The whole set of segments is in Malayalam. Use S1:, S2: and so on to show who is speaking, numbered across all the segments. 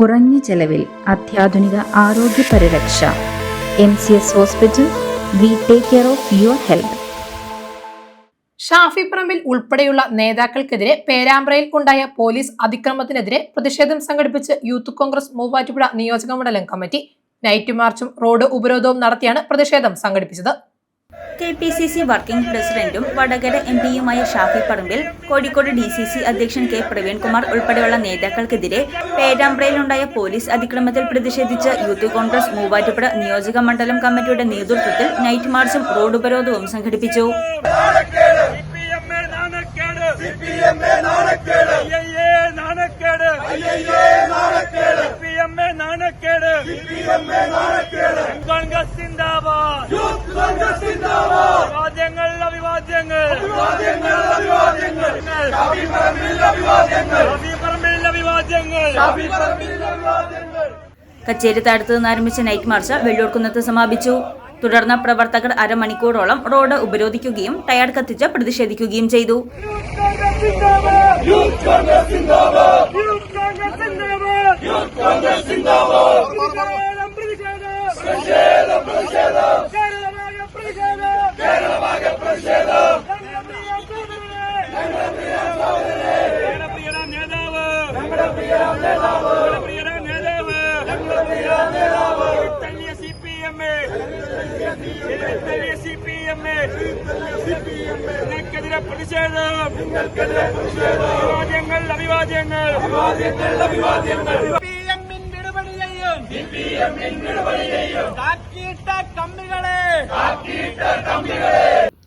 S1: കുറഞ്ഞ ചെലവിൽ അത്യാധുനിക ആരോഗ്യ പരിരക്ഷ. M C S hospital we take care of your health.
S2: Shafi Parambil ഉൾപ്പെടെയുള്ള നേതാക്കൾക്കെതിരെ പേരാമ്പ്രയിൽ ഉണ്ടായ പോലീസ് അതിക്രമത്തിനെതിരെ പ്രതിഷേധം സംഘടിപ്പിച്ച് യൂത്ത് കോൺഗ്രസ് മൂവാറ്റുപുഴ നിയോജക മണ്ഡലം കമ്മിറ്റി നൈറ്റ് മാർച്ചും റോഡ് ഉപരോധവും നടത്തിയാണ് പ്രതിഷേധം സംഘടിപ്പിച്ചത്.
S3: K P C C working പ്രസിഡന്റും Vadakara M പിയുമായ Shafi Parambil Kozhikode D C C അധ്യക്ഷൻ കെ പ്രവീൺകുമാർ ഉൾപ്പെടെയുള്ള നേതാക്കൾക്കെതിരെ പേരാമ്പ്രയിലുണ്ടായ പോലീസ് അതിക്രമത്തിൽ പ്രതിഷേധിച്ച് യൂത്ത് കോൺഗ്രസ് മൂവാറ്റുപുഴ നിയോജക മണ്ഡലം കമ്മിറ്റിയുടെ നേതൃത്വത്തിൽ നൈറ്റ് മാർച്ചും റോഡ് ഉപരോധവും സംഘടിപ്പിച്ചു.
S4: നാണക്കേട് നാണക്കേട് അയ്യേ നാണക്കേട് അയ്യേ നാണക്കേട് സിപിഎമ്മേ നാണക്കേട് സിപിഎമ്മേ നാണക്കേട് കോൺഗ്രസ് സിന്ദാബാദ് യൂത്ത് കോൺഗ്രസ് സിന്ദാബാദ് അഭിവാദ്യങ്ങൾ അഭിവാദ്യങ്ങൾ അഭിവാദ്യങ്ങൾ അഭിവാദ്യങ്ങൾ ഷാഫി പറമ്പിൽ അഭിവാദ്യങ്ങൾ ഷാഫി പറമ്പിൽ അഭിവാദ്യങ്ങൾ ഷാഫി പറമ്പിൽ അഭിവാദ്യങ്ങൾ
S3: കച്ചേരിത്താഴത്ത് നിന്ന് ആരംഭിച്ച നൈറ്റ് മാർച്ച് വെള്ളൂർക്കുന്നത്ത് സമാപിച്ചു. തുടർന്ന് പ്രവർത്തകർ അരമണിക്കൂറോളം റോഡ് ഉപരോധിക്കുകയും ടയർ കത്തിച്ച് പ്രതിഷേധിക്കുകയും ചെയ്തു.
S4: തല്ലിയ സി പി എം തല്ലിയ സി പി എം നിങ്ങൾക്കെതിരെ പ്രതിഷേധം. അഭിവാദ്യങ്ങൾ അഭിവാദ്യങ്ങൾ.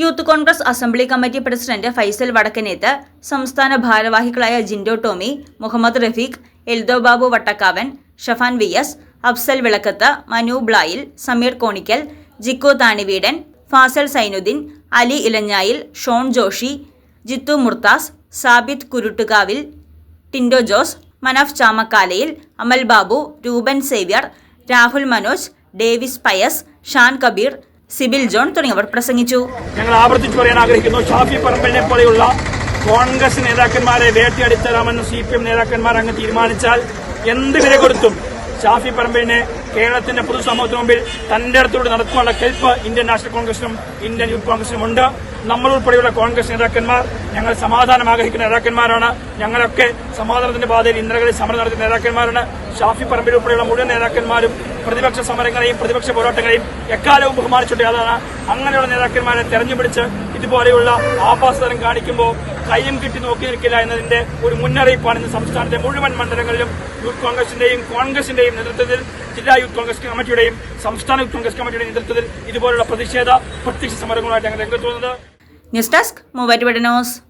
S3: Youth Congress assembly committee president Faisal Vadakkanath സംസ്ഥാന ഭാരവാഹികളായ Jindo Tomy Muhammad Rafeeq Eldho Babu Vattakkavan Shafan V S Afsal Vilakkath Manu Blayil Sameer Konikkal ജിക്കോ Thaniveedan Fasal Sainudheen Ali ഇലഞ്ഞായിൽ Shone Joshi Jithu Murthas Sabith Kuruttukavil Tindo Jose Manaf Chamakkalayil Amal Babu Roopan Xavier Rahul Manoj Davis Pius Shan Kabeer Sibil John തുടങ്ങിയവർ പ്രസംഗിച്ചു.
S4: ഞങ്ങൾ ആവർത്തിച്ചു പറയാൻ ആഗ്രഹിക്കുന്നു ഷാഫി പറമ്പലിനെ പോലെയുള്ള കോൺഗ്രസ് നേതാക്കന്മാരെ വേട്ടയടിത്തരാമെന്ന് സി പി എം നേതാക്കന്മാർ അങ്ങ് തീരുമാനിച്ചാൽ എന്ത് വില കൊടുത്തും ഷാഫി പറമ്പലിനെ കേരളത്തിന്റെ പൊതുസമൂഹത്തിന് മുമ്പിൽ തന്റെ അടുത്തോട് നടത്തുവാനുള്ള കെൽപ്പ് ഇന്ത്യൻ നാഷണൽ കോൺഗ്രസിനും ഇന്ത്യൻ യൂത്ത് കോൺഗ്രസിനും ഉണ്ട്. നമ്മൾ ഉൾപ്പെടെയുള്ള കോൺഗ്രസ് നേതാക്കന്മാർ ഞങ്ങൾ സമാധാനം ആഗ്രഹിക്കുന്ന നേതാക്കന്മാരാണ്. ഞങ്ങളൊക്കെ സമാധാനത്തിന്റെ പാതയിൽ ഇന്നലകളിൽ സമരം നടത്തിയ നേതാക്കന്മാരാണ്. ഷാഫി പറമ്പിൽ ഉൾപ്പെടെയുള്ള മുഴുവൻ നേതാക്കന്മാരും പ്രതിപക്ഷ സമരങ്ങളെയും പ്രതിപക്ഷ പോരാട്ടങ്ങളെയും എക്കാലവും ബഹുമാനിച്ചിട്ട് അതാണ് അങ്ങനെയുള്ള നേതാക്കന്മാരെ തെരഞ്ഞുപിടിച്ച് ഇതുപോലെയുള്ള ആഭാസതരം കാണിക്കുമ്പോൾ കൈയും കിട്ടി നോക്കി നിൽക്കില്ല എന്നതിന്റെ ഒരു മുന്നറിയിപ്പാണ് ഇന്ന് സംസ്ഥാനത്തെ മുഴുവൻ മണ്ഡലങ്ങളിലും യൂത്ത് കോൺഗ്രസിന്റെയും കോൺഗ്രസിന്റെയും നേതൃത്വത്തിൽ ജില്ലാ യൂത്ത് കോൺഗ്രസ് കമ്മിറ്റിയുടെയും സംസ്ഥാന യൂത്ത് കോൺഗ്രസ് കമ്മിറ്റിയുടെ നേതൃത്വത്തിൽ ഇതുപോലുള്ള പ്രതിഷേധ പ്രത്യക്ഷ സമരങ്ങളുമായിട്ട് ഞങ്ങൾ രംഗത്ത് വന്നത്
S3: ന്യൂസ് ഡെസ്ക്
S5: ഓരോ